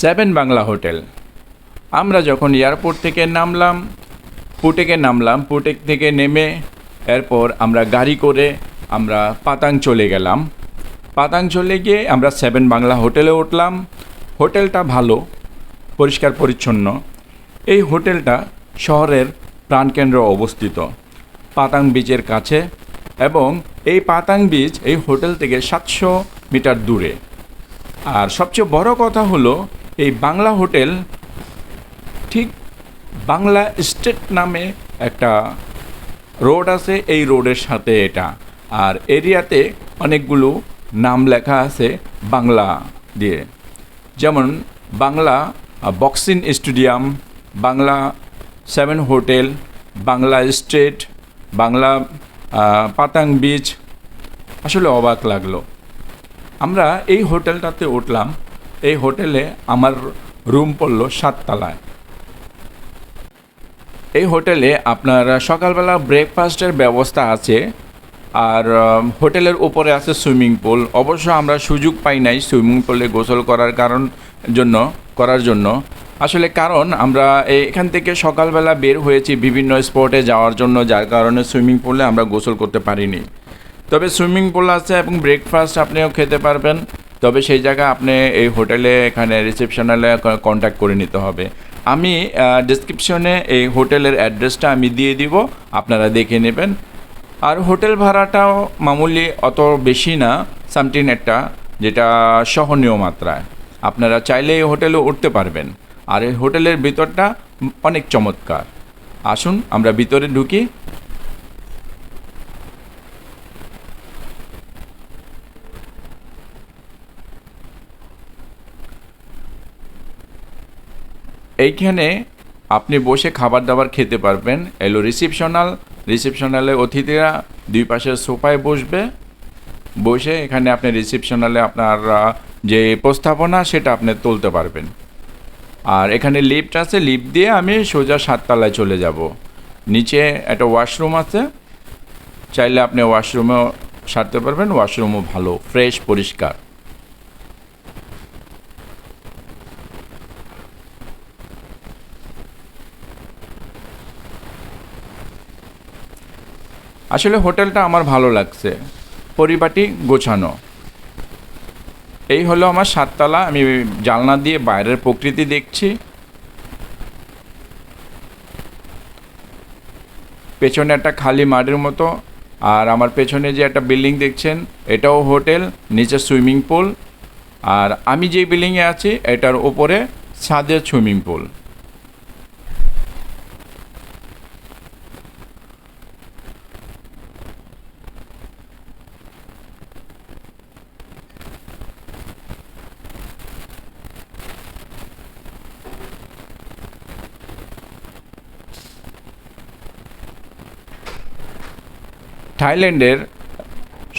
Seven Bangla hotel আমরা যখন airport থেকে নামলাম, পুটেকে নামলাম, পুটেক থেকে নেমে, এরপর আমরা গাড়ি করে আমরা পাতাং চলে গেলাম। পাতাং চলে গিয়ে আমরা সেভেন বাংলা হোটেলে উঠলাম। হোটেলটা ভালো পরিষ্কার পরিচ্ছন্ন। এই হোটেলটা শহরের প্রাণকেন্দ্র অবস্থিত। পাতাং বিচের কাছে এবং এই পাতাং বিচ এই হোটেল থেকে সাতশো মিটার দূরে। আর সবচেয়ে বড় কথা হলো, এই বাংলা হোটেল ঠিক বাংলা স্টেট নামে একটা রোড আছে, এই রোডের সাথে এটা। আর এরিয়াতে অনেকগুলো নাম লেখা আছে বাংলা দিয়ে। যেমন Bangla boxing stadium, Bangla seven hotel, Bangla state, Bangla Patong beach. আসলে অবাক লাগল। আমরা এই হোটেলটাতে উঠলাম। এই হোটেলে আমার রুম পড়ল সাততলায় এই হোটেলে আপনার সকালবেলা ব্রেকফাস্টের ব্যবস্থা আছে আর হোটেলের উপরে আছে সুইমিং পুল। অবশ্য আমরা সুযোগ পাই নাই সুইমিং পুলে গোসল করার কারণ জন্য। করার জন্য। আসলে কারণ আমরা এখান থেকে সকালবেলা বের হয়েছি বিভিন্ন স্পটে যাওয়ার জন্য, যার কারণে সুইমিং পুলে আমরা গোসল করতে পারিনি। তবে সুইমিং পুল আছে এবং ব্রেকফাস্ট আপনিও খেতে পারবেন। তবে সেই জায়গা আপনি এই হোটেলে, এখানে রিসেপশনালে কন্ট্যাক্ট করে নিতে হবে। আমি ডিসক্রিপশনে এই হোটেলের অ্যাড্রেসটা আমি দিয়ে দিব, আপনারা দেখে নেবেন। আর হোটেল ভাড়াটাও মামুলি অত বেশি না সামথিং একটা, যেটা সহনীয় মাত্রায়। আপনারা চাইলে এই হোটেলে উঠতে পারবেন। আর এই হোটেলের ভিতরটা অনেক চমৎকার। আসুন, আমরা ভিতরে ঢুকি। এইখানে আপনি বসে খাবার দাবার খেতে পারবেন। এলো রিসিপশনাল। রিসিপশনালে অতিথিরা দুই পাশে সোফায় বসবে। বসে এখানে আপনি রিসিপশনালে আপনার যে উপস্থাপনা সেটা আপনি তুলতে পারবেন। আর এখানে লিফট আছে লিফট দিয়ে আমি সোজা সাততলায় চলে যাব। নিচে একটা ওয়াশরুম আছে। চাইলে আপনি ওয়াশরুমেও সারতে পারবেন ওয়াশরুমও ভালো ফ্রেশ পরিষ্কার। আসলে হোটেলটা আমার ভালো লাগছে। পরিপাটি গোছানো। এই হলো আমার সাততলা, আমি জালনা দিয়ে বাইরের প্রকৃতি দেখছি। পেছনে একটা খালি মাঠের মতো, আর আমার পেছনে যে একটা বিল্ডিং দেখছেন, এটাও হোটেল, নিচে সুইমিং পুল, আর আমি যে বিল্ডিংয়ে আছি, এটার ওপরে ছাদের সুইমিং পুল। থাইল্যান্ডের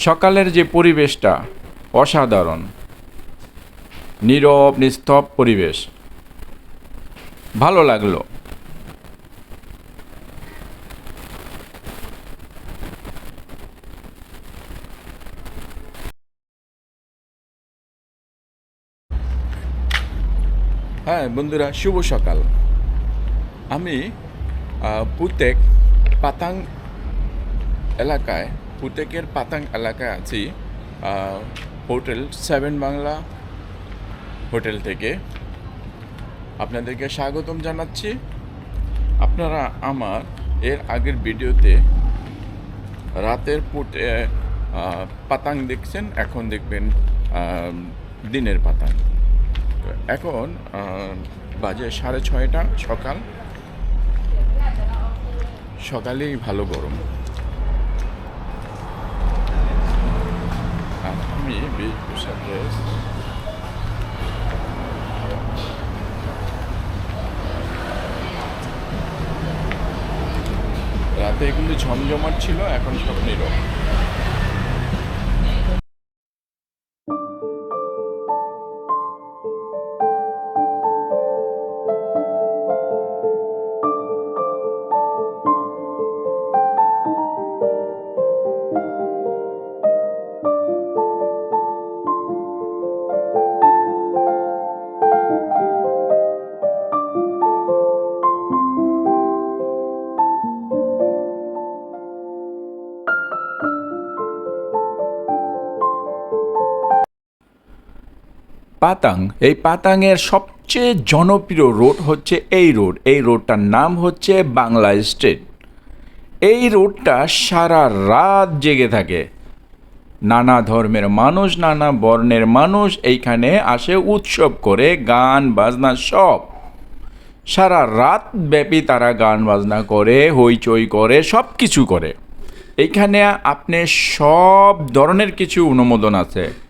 সকালের যে পরিবেশটা অসাধারণ, নীরব নিস্তব পরিবেশ, ভালো লাগল। হ্যাঁ বন্ধুরা, শুভ সকাল। আমি পুতেক পাতাং এলাকায় পুতেকের পাতাং এলাকায় আছি হোটেল সেভেন বাংলা হোটেল থেকে। আপনাদেরকে স্বাগতম জানাচ্ছি। আপনারা আমার এর আগের ভিডিওতে রাতের পুটে পাতাং দেখছেন, এখন দেখবেন দিনের পাতাং। এখন বাজে সাড়ে ছয়টা সকাল। সকালেই ভালো গরম। আমি বেশভূষা ড্রেস রাতে এগুলি ঝমঝমাট ছিল এখন সব নীরব। পাতাং, এই পাতাংয়ের সবচেয়ে জনপ্রিয় রোড হচ্ছে এই রোড। এই রোডটার নাম হচ্ছে বাংলা স্ট্রিট। এই রোডটা সারা রাত জেগে থাকে। নানা ধর্মের মানুষ, নানা বর্ণের মানুষ এইখানে আসে উৎসব করে, গান, বাজনা সব। সারা রাত ব্যাপী তারা গান, বাজনা করে, হইচই করে সব কিছু করে। এইখানে আপনি সব ধরনের কিছু অনুমোদন আছে।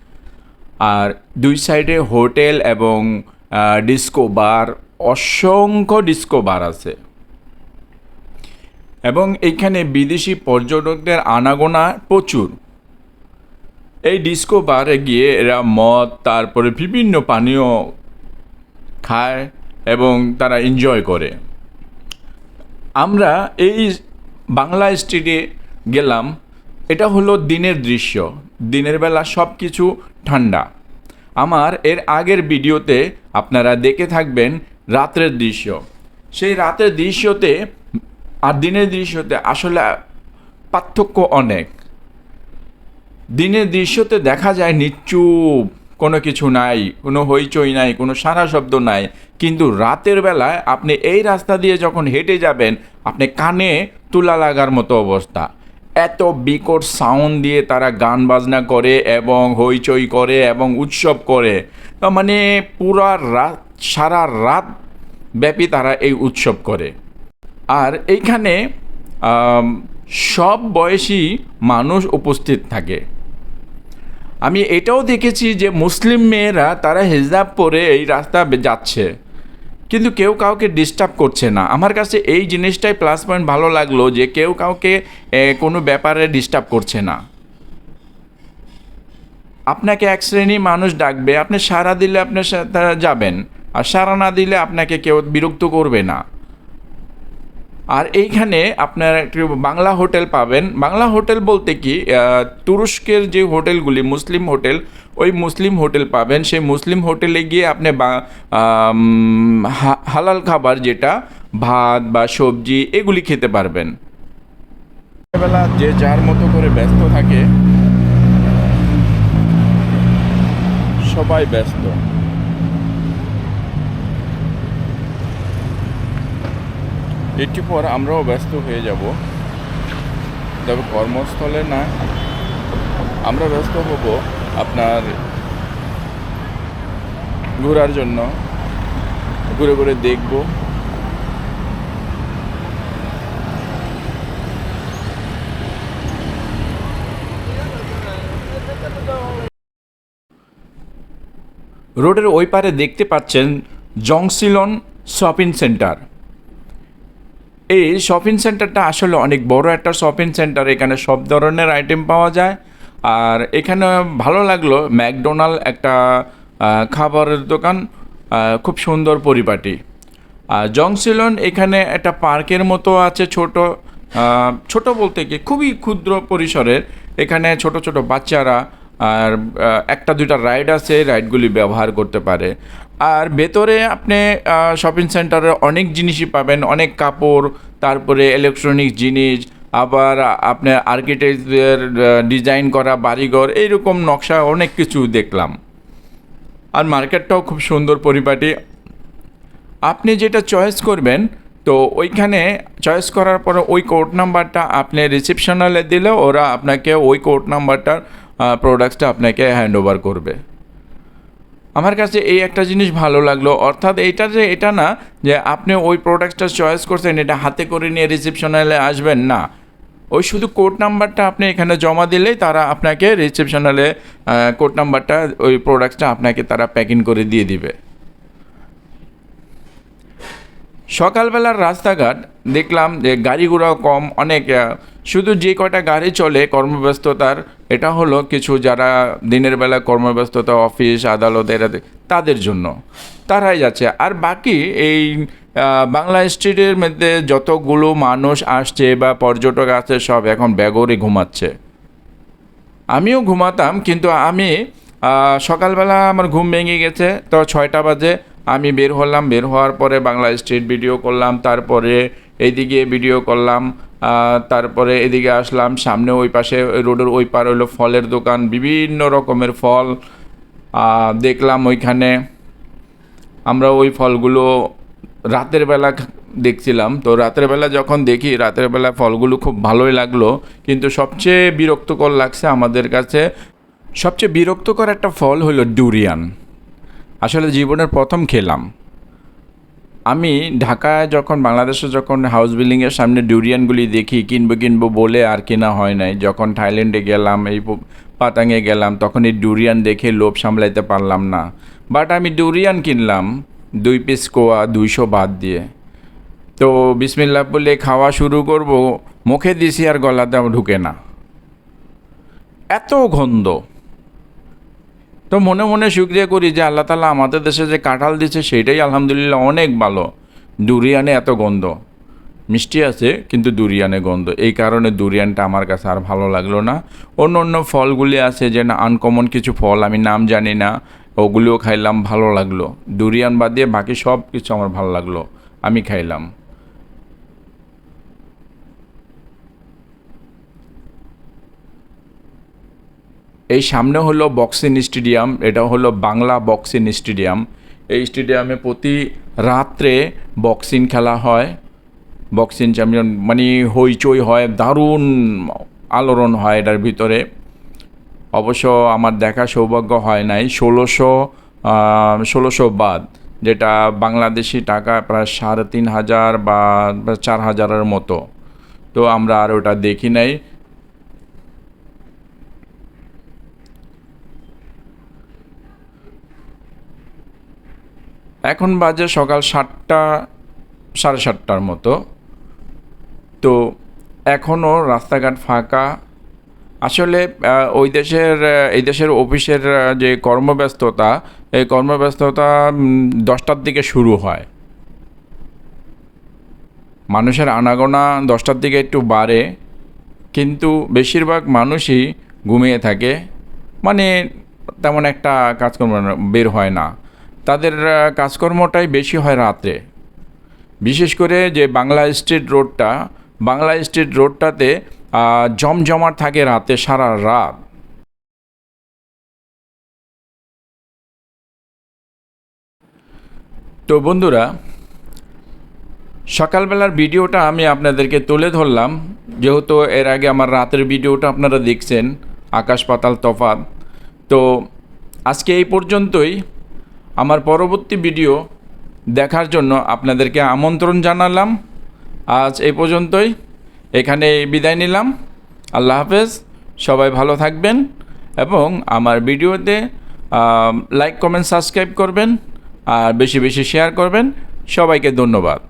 আর দুই সাইডে হোটেল এবং ডিস্কো বার অসংখ্য ডিস্কো বার আছে। এবং এইখানে বিদেশি পর্যটকদের আনাগোনা প্রচুর। এই ডিস্কো বারে গিয়ে এরা মদ, তারপরে বিভিন্ন পানীয় খায় এবং তারা এনজয় করে। আমরা এই বাংলা স্ট্রিটে গেলাম, এটা হলো দিনের দৃশ্য। দিনের বেলা সব কিছু ঠান্ডা। আমার এর আগের ভিডিওতে আপনারা দেখে থাকবেন রাত্রের দৃশ্য। সেই রাতের দৃশ্যতে আর দিনের দৃশ্যতে আসলে পার্থক্য অনেক। দিনের দৃশ্যতে দেখা যায় নিচুপ, কোনো কিছু নাই, কোনো হইচই নাই, কোনো সারা শব্দ নাই। কিন্তু রাতের বেলায় আপনি এই রাস্তা দিয়ে যখন হেঁটে যাবেন, আপনি কানে তুলা লাগার মতো অবস্থা। এত বিকট সাউন্ড দিয়ে তারা গান বাজনা করে এবং হইচই করে এবং উৎসব করে। তার মানে পুরা রাত সারা রাত ব্যাপী তারা এই উৎসব করে। আর এইখানে সব বয়সী মানুষ উপস্থিত থাকে। আমি এটাও দেখেছি যে মুসলিম মেয়েরা তারা হিজাব পরে এই রাস্তা যাচ্ছে। কিন্তু কেউ কাউকে ডিস্টার্ব করছে না। আমার কাছে এই জিনিসটাই প্লাস পয়েন্ট ভালো লাগল যে কেউ কাউকে কোনো ব্যাপারে ডিস্টার্ব করছে না। আপনাকে এক শ্রেণি মানুষ ডাকবে, আপনি সারা দিলে আপনি যাবেন। আর সারা না দিলে আপনাকে কেউ বিরক্ত করবে না। আর এইখানে আপনার একটি বাংলা হোটেল পাবেন। বাংলা হোটেল বলতে কি তুরস্কের যে হোটেলগুলি, মুসলিম হোটেল ওই মুসলিম হোটেল পাবেন। সেই মুসলিম হোটেলে গিয়ে আপনি হালাল খাবার যেটা, ভাত বা সবজি, এগুলি খেতে পারবেন। বেলা যে যার মতো করে ব্যস্ত থাকে, সবাই ব্যস্ত। একটু পর আমরাও ব্যস্ত হয়ে যাব। তবে কর্মস্থলে না, আমরা ব্যস্ত হব। আপনার ঘোরার জন্য ঘুরে ঘুরে দেখব। রোডের ওই পারে দেখতে পাচ্ছেন জংসিলন শপিং সেন্টার। এই শপিং সেন্টারটা আসলে অনেক বড় একটা শপিং সেন্টার। এখানে সব ধরনের আইটেম পাওয়া যায়। আর এখানে ভালো লাগল ম্যাকডোনাল্ড একটা খাবারের দোকান খুব সুন্দর পরিপাটি। আর জংসিলন এখানে একটা পার্কের মতো আছে ছোট ছোট বলতে কি, খুবই ক্ষুদ্র পরিসরের। এখানে ছোট ছোট বাচ্চারা আর একটা দুইটা রাইড আছে, রাইডগুলি ব্যবহার করতে পারে। আর ভেতরে আপনি শপিং সেন্টারে অনেক জিনিসই পাবেন, অনেক কাপড়, তারপরে ইলেকট্রনিক জিনিস আবার আপনি আর্কিটেক্টদের ডিজাইন করা, বাড়িঘর, এইরকম নকশা অনেক কিছু দেখলাম। আর মার্কেটটাও খুব সুন্দর পরিপাটি। আপনি যেটা চয়েস করবেন, তো ওইখানে চয়েস করার পরে ওই কোড নাম্বারটা আপনি রিসেপশনালে দিলে ওরা আপনাকে ওই কোড নাম্বারটার প্রোডাক্টসটা আপনাকে হ্যান্ড ওভার করবে। আমার কাছে এই একটা জিনিস ভালো লাগল। অর্থাৎ এটা যে, এটা না যে আপনি ওই প্রোডাক্টটা চয়েস করছেন, এটা হাতে করে নিয়ে রিসেপশনালে আসবেন, না। ওই শুধু কোড নাম্বারটা আপনি এখানে জমা দিলেই তারা আপনাকে রিসেপশনালে কোড নাম্বারটা, ওই প্রোডাক্টটা আপনাকে তারা প্যাকিং করে দিয়ে দিবে। সকালবেলার রাস্তাঘাট দেখলাম যে গাড়ি ঘোড়াও কম, অনেক শুধু যে কয়টা গাড়ি চলে কর্মব্যস্ততার, এটা হলো কিছু যারা দিনের বেলা কর্মব্যস্ততা, অফিস, আদালত, এরা তাদের জন্য। তারাই যাচ্ছে। আর বাকি এই বাংলা স্ট্রিটের মধ্যে যতগুলো মানুষ আসছে বা পর্যটক আছে, সব এখন ব্যাগরে ঘুমাচ্ছে। আমিও ঘুমাতাম, কিন্তু আমি সকালবেলা আমার ঘুম ভেঙে গেছে, তো ছয়টা বাজে। আমি বের হলাম, বের হওয়ার পরে বাংলা স্ট্রিট ভিডিও করলাম, তারপরে এইদিকে ভিডিও করলাম তারপরে এদিকে আসলাম, সামনে ওই পাশে রোডের ওই পার হলো ফলের দোকান, বিভিন্ন রকমের ফল দেখলাম ওইখানে। আমরা ওই ফলগুলো রাতের বেলা দেখছিলাম। তো রাতের বেলা যখন দেখি, রাতের বেলা ফলগুলো খুব ভালোই লাগল। কিন্তু সবচেয়ে বিরক্তকর লাগছে আমাদের কাছে, সবচেয়ে বিরক্তকর একটা ফল হলো ডুরিয়ান আসলে জীবনের প্রথম খেলাম। আমি ঢাকায় যখন, বাংলাদেশে যখন হাউস বিল্ডিংয়ের সামনে ডুরিয়ানগুলি দেখি, কিনবো কিনবো বলে আর কেনা হয় নাই। যখন থাইল্যান্ডে গেলাম, এই পাতাঙে গেলাম তখন এই ডুরিয়ান দেখে লোভ সামলাইতে পারলাম না। বাট আমি ডুরিয়ান কিনলাম। দুই পিস কোয়া দুইশো বাদ দিয়ে। তো বিসমিল্লা বলে খাওয়া শুরু করব, মুখে দিছি আর গলাতে ঢুকে না। এত গন্ধ। তো মনে মনে শুক্রিয়া করি যে আল্লাহ তালা আমাদের দেশে যে কাঁঠাল দিচ্ছে সেটাই আলহামদুলিল্লাহ অনেক ভালো। দুরিয়ানে এত গন্ধ। মিষ্টি আছে, কিন্তু দুরিয়ানে গন্ধ। এই কারণে দুরিয়ানটা আমার কাছে আর ভালো লাগল না। অন্য অন্য ফলগুলি আছে যে না আনকমন কিছু ফল, আমি নাম জানি না। ওগুলিও খাইলাম, ভালো লাগল। দুরিয়ান বাদ দিয়ে বাকি সব কিছু আমার ভালো লাগল। আমি খাইলাম। এই সামনে হলো বক্সিং স্টেডিয়াম, এটা হলো বাংলা বক্সিং স্টেডিয়াম। এই স্টেডিয়ামে প্রতি রাত্রে বক্সিং খেলা হয়। বক্সিং চ্যাম্পিয়ন মানে হইচই হয়, দারুণ আলোড়ন হয় এটার ভিতরে। অবশ্য আমার দেখা সৌভাগ্য হয় নাই। ষোলোশো ষোলোশো বাদ, যেটা বাংলাদেশি টাকা প্রায় সাড়ে তিন হাজার বা চার হাজারের মতো। তো আমরা আর ওটা দেখি নাই। এখন বাজে সকাল সাতটা, সাড়ে সাতটার মতো। তো এখনও রাস্তাঘাট ফাঁকা। আসলে ওই দেশের এই দেশের অফিসের যে কর্মব্যস্ততা, এই কর্মব্যস্ততা দশটার দিকে শুরু হয়। মানুষের আনাগোনা দশটার দিকে একটু বাড়ে, কিন্তু বেশিরভাগ মানুষই ঘুমিয়ে থাকে। মানে তেমন একটা কাজকর্ম বের হয় না। তাদের কাজকর্মটাই বেশি হয় রাত্রে বিশেষ করে যে বাংলা স্ট্রিট রোডটা, বাংলা স্ট্রিট রোডটাতে জমজমাট থাকে রাতে, সারা রাত। তো বন্ধুরা, সকালবেলার ভিডিওটা আমি আপনাদেরকে তুলে ধরলাম। যেহেতু এর আগে আমার রাতের ভিডিওটা আপনারা দেখছেন, আকাশ পাতাল তফাত তো আজকে এই পর্যন্তই। আমার পরবর্তী ভিডিও দেখার জন্য আপনাদেরকে আমন্ত্রণ জানালাম। আজ এই পর্যন্তই। এখানে বিদায় নিলাম। আল্লাহ হাফেজ, সবাই ভালো থাকবেন এবং আমার ভিডিওতে লাইক কমেন্ট সাবস্ক্রাইব করবেন আর বেশি বেশি শেয়ার করবেন। সবাইকে ধন্যবাদ।